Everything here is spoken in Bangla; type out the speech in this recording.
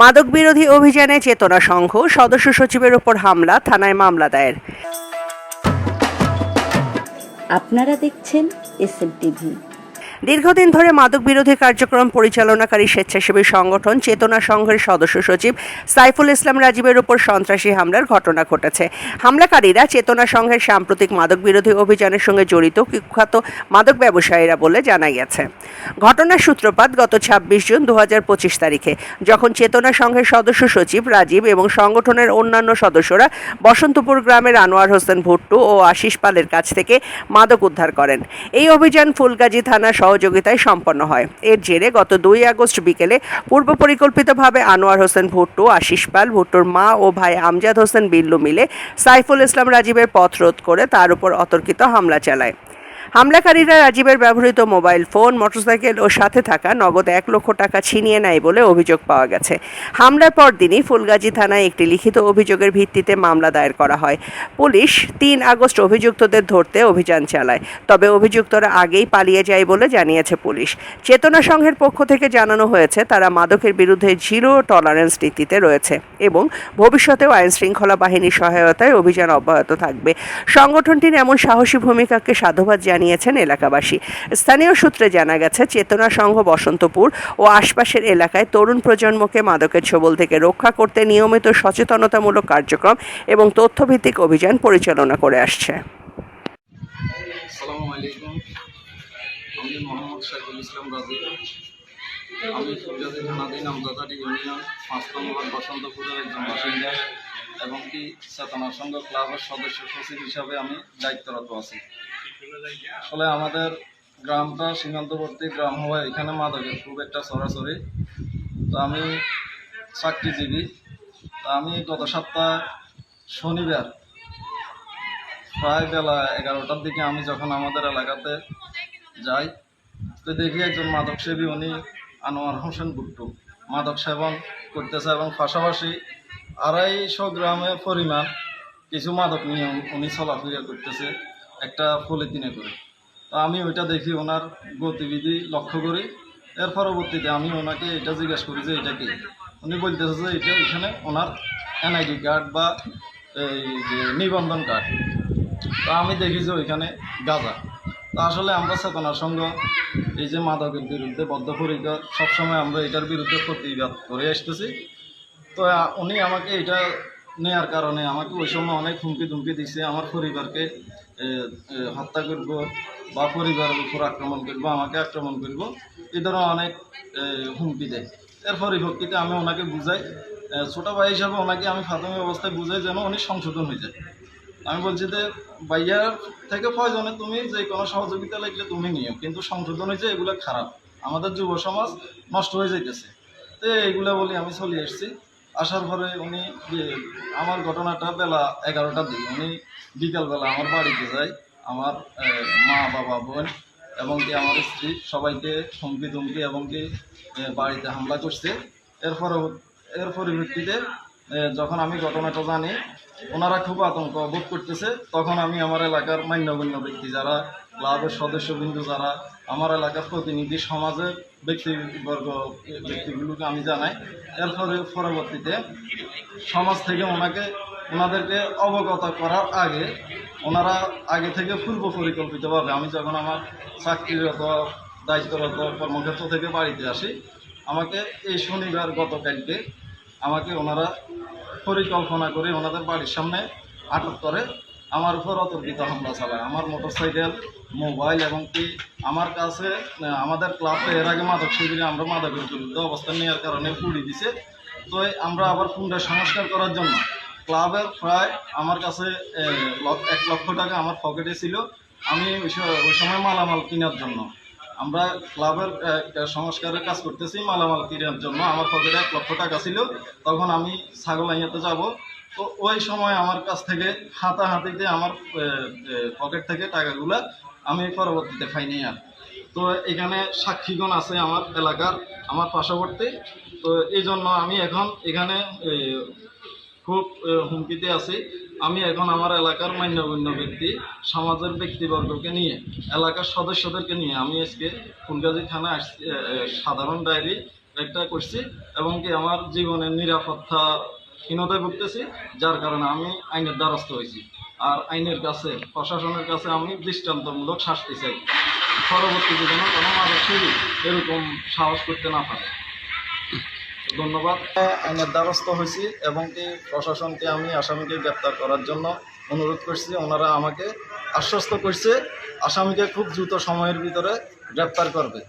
মাদক বিরোধী অভিযানে চেতনা সংঘ, সদস্য সচিবের ওপর হামলা, থানায় মামলা দায়ের। আপনারা দেখছেন এস টিভি দীর্ঘদিন ধরে মাদক বিরোধী কার্যক্রম পরিচালনাকারী স্বেচ্ছাসেবী সংগঠন চেতনা সংঘের সদস্য সচিব সাইফুল ইসলাম রাজীবের উপর সন্ত্রাসী হামলার ঘটনা ঘটেছে। হামলাকারীরা চেতনা সংঘের সাম্প্রতিক মাদক বিরোধী অভিযানের সঙ্গে জড়িত কুখ্যাত মাদক ব্যবসায়ীরা বলে জানা গেছে ঘটনার সূত্রপাত গত ছাব্বিশ জুন দু হাজার পঁচিশ তারিখে, যখন চেতনা সংঘের সদস্য সচিব রাজীব এবং সংগঠনের অন্যান্য সদস্যরা বসন্তপুর গ্রামের আনোয়ার হোসেন ভুট্টু ও আশিস পালের কাছ থেকে মাদক উদ্ধার করেন। এই অভিযান ফুলগাজী থানার সহযোগিতায় সম্পন্ন হয়। এর জেরে গত দুই আগস্ট বিকেলে পূর্ব পরিকল্পিতভাবে আনোয়ার হোসেন ভুট্টু, আশিস পাল, ভুট্টুর মা ও ভাই আমজাদ হোসেন বিল্লু মিলে সাইফুল ইসলাম রাজীবের পথ রোধ করে তার উপর অতর্কিত হামলা চালায়। হামলাকারীরা রাজীবের ব্যবহৃত মোবাইল ফোন, মোটরসাইকেল ও সাথে থাকা নগদ এক লক্ষ টাকা ছিনিয়ে নেয় বলে অভিযোগ পাওয়া গেছে। হামলার পর দিনই ফুলগাজী থানায় একটি লিখিত অভিযোগের ভিত্তিতে মামলা দায়ের করা হয়। পুলিশ তিন আগস্ট অভিযুক্তদের ধরতে অভিযান চালায়, তবে অভিযুক্তরা আগেই পালিয়ে যায় বলে জানিয়েছে পুলিশ। চেতনা সংঘের পক্ষ থেকে জানানো হয়েছে, তারা মাদকের বিরুদ্ধে জিরো টলারেন্স নীতিতে রয়েছে এবং ভবিষ্যতেও আইন শৃঙ্খলা বাহিনীর সহায়তায় অভিযান অব্যাহত থাকবে। সংগঠনটির এমন সাহসী ভূমিকাকে সাধুবাদ জানিয়েছেন এলাকাবাসী। স্থানীয় সূত্রে জানা গেছে, চেতনা সংঘ বসন্তপুর ও আশপাশের এলাকায় তরুণ প্রজন্মকে মাদকের ছোবল থেকে রক্ষা করতে নিয়মিত সচেতনতামূলক কার্যক্রম এবং তথ্যভিত্তিক অভিযান পরিচালনা করে আসছে। আমি মোহাম্মদ থানাধীন আমজাদারি ইউনিয়ন পাঁচ নম্বর বসন্তপুরের একজন বাসিন্দা এবং কি চেতনা সংঘ ক্লাবের সদস্য সচিব হিসাবে আমি দায়িত্বরত আছি। আসলে আমাদের গ্রামটা সীমান্তবর্তী গ্রাম হওয়ায় এখানে মাদকের খুব একটা সরাসরি। তো আমি চাকরিজীবী। তা আমি গত সপ্তাহ শনিবার প্রায় বেলা এগারোটার দিকে আমি যখন আমাদের এলাকাতে যাই, তো দেখি একজন মাদক সেবী উনি আনোয়ার হোসেন গুট্টু মাদক সেবন করতেছে এবং পাশাপাশি আড়াইশো গ্রামের পরিমাণ কিছু মাদক নিয়ে উনি চলাফেরা করতেছে। একটা পলিথিনে করে। তো আমি ওইটা দেখি, ওনার গতিবিধি লক্ষ্য করি। এর পরবর্তীতে আমি ওনাকে এটা জিজ্ঞেস করি যে, এটা কি? উনি বলতেছে যে, এটা এখানে ওনার এনআইডি কার্ড বা এই যে নিবন্ধন কার্ড তা আমি দেখি যে, ওইখানে গাজা। তা আসলে আমরা চেতনার সঙ্গে, এই যে মাদকের বিরুদ্ধে বদ্ধপরিকর সবসময় আমরা এটার বিরুদ্ধে প্রতিবাদ করে আসতেছি। তো উনি আমাকে এটা নেয়ার কারণে আমাকে ওই সময় অনেক হুমকি ধুমকি দিছে। আমার পরিবারকে এ, এ, হত্যা করব বা পরিবারের উপর আক্রমণ করব আমাকে আক্রমণ করব এই ধরনের অনেক হুমকি দেয়। এর পরিপ্রেক্ষিতে আমি ওনাকে বুঝাই এ, ছোট ভাই হিসাবে ওনাকে আমি প্রাথমিক অবস্থায় বুঝাই যেন উনি সংশোধন হয়ে যায়। আমি বলছি যে ভাইয়ার থেকে প্রয়োজনে তুমি যে কোনো সহযোগিতা লাগলে তুমি নিও কিন্তু সংশোধন হয়েছে এগুলো খারাপ। আমাদের যুব সমাজ নষ্ট হয়ে যাইতেছে। তো এইগুলো বলি আমি চলে এসেছি আসার পরে উনি যে আমার ঘটনাটা বেলা এগারোটার দিকে, উনি বিকালবেলা আমার বাড়িতে যাই আমার মা, বাবা, বোন এবং কি আমার স্ত্রী সবাইকে হুমকি ধুমকি এবং কি বাড়িতে হামলা করছে। এরপর এর পরিপ্রেক্ষিতে যখন আমি ঘটনাটা জানি ওনারা খুব আতঙ্ক বোধ করতেছে। তখন আমি আমার এলাকার মান্যগণ্য ব্যক্তি যারা, ক্লাবের সদস্যবৃন্দ যারা, আমার এলাকার প্রতিনিধি সমাজের ব্যক্তিবর্গ ব্যক্তিগুলোকে আমি জানাই। এর ফলে পরবর্তীতে সমাজ থেকে ওনাকে, ওনাদেরকে অবগত করার আগে ওনারা আগে থেকে পূর্ব পরিকল্পিতভাবে আমি যখন আমার চাকরিরত, দায়িত্বরত কর্মক্ষেত্র থেকে বাড়িতে আসি, আমাকে এই শনিবার গতকালকে আমাকে ওনারা পরিকল্পনা করে ওনাদের বাড়ির সামনে আটক করে। আমার উপর অতর্কিত হামলা চালায়। আমার মোটরসাইকেল, মোবাইল এবং কি আমার কাছে আমাদের ক্লাবে এর আগে মাদক শিবিরে আমরা মাদকের বিরুদ্ধে অবস্থান নেওয়ার কারণে পুড়ি দিছে। তো আমরা আবার পুনরা সংস্কার করার জন্য। ক্লাবের প্রায় আমার কাছে এক লক্ষ টাকা আমার পকেটে ছিল। আমি ওই সময় মালামাল কেনার জন্য। আমরা ক্লাবের সংস্কারের কাজ করতেছি মালামাল কেনার জন্য। আমার পকেটে এক লক্ষ টাকা ছিল, তখন আমি ছাগলাইয়াতে যাব। তো ওই সময় আমার কাছ থেকে হাতাহাতিতে আমার পকেট থেকে টাকাগুলা আমি পরবর্তীতে পাইনি আর। তো এখানে সাক্ষীগণ আছে আমার এলাকার, আমার পার্শ্ববর্তী। তো এই জন্য আমি এখন এখানে খুব হুমকিতে আছি। আমি এখন আমার এলাকার মান্যগণ্য ব্যক্তি সমাজের ব্যক্তিবর্গকে নিয়ে এলাকার সদস্যদেরকে নিয়ে আমি আজকে ফুলগাজী এ, সাধারণ ডায়েরি একটা করছি এবং কি আমার জীবনের নিরাপত্তা হীনতায় ভুগতেছি যার কারণে আমি আইনের দ্বারস্থ হয়েছি। আর আইনের কাছে প্রশাসনের কাছে আমি দৃষ্টান্তমূলক শাস্তি চাই। পরবর্তীতে যেন কোনো মানুষই এরকম সাহস করতে না পারে। ধন্যবাদ। দ্বারস্থ হয়েছি এবং কি প্রশাসনকে আমি, আসামিকে গ্রেপ্তার করার জন্য অনুরোধ করছি। ওনারা আমাকে আশ্বস্ত করছে, আসামিকে খুব দ্রুত সময়ের ভিতরে গ্রেপ্তার করবে।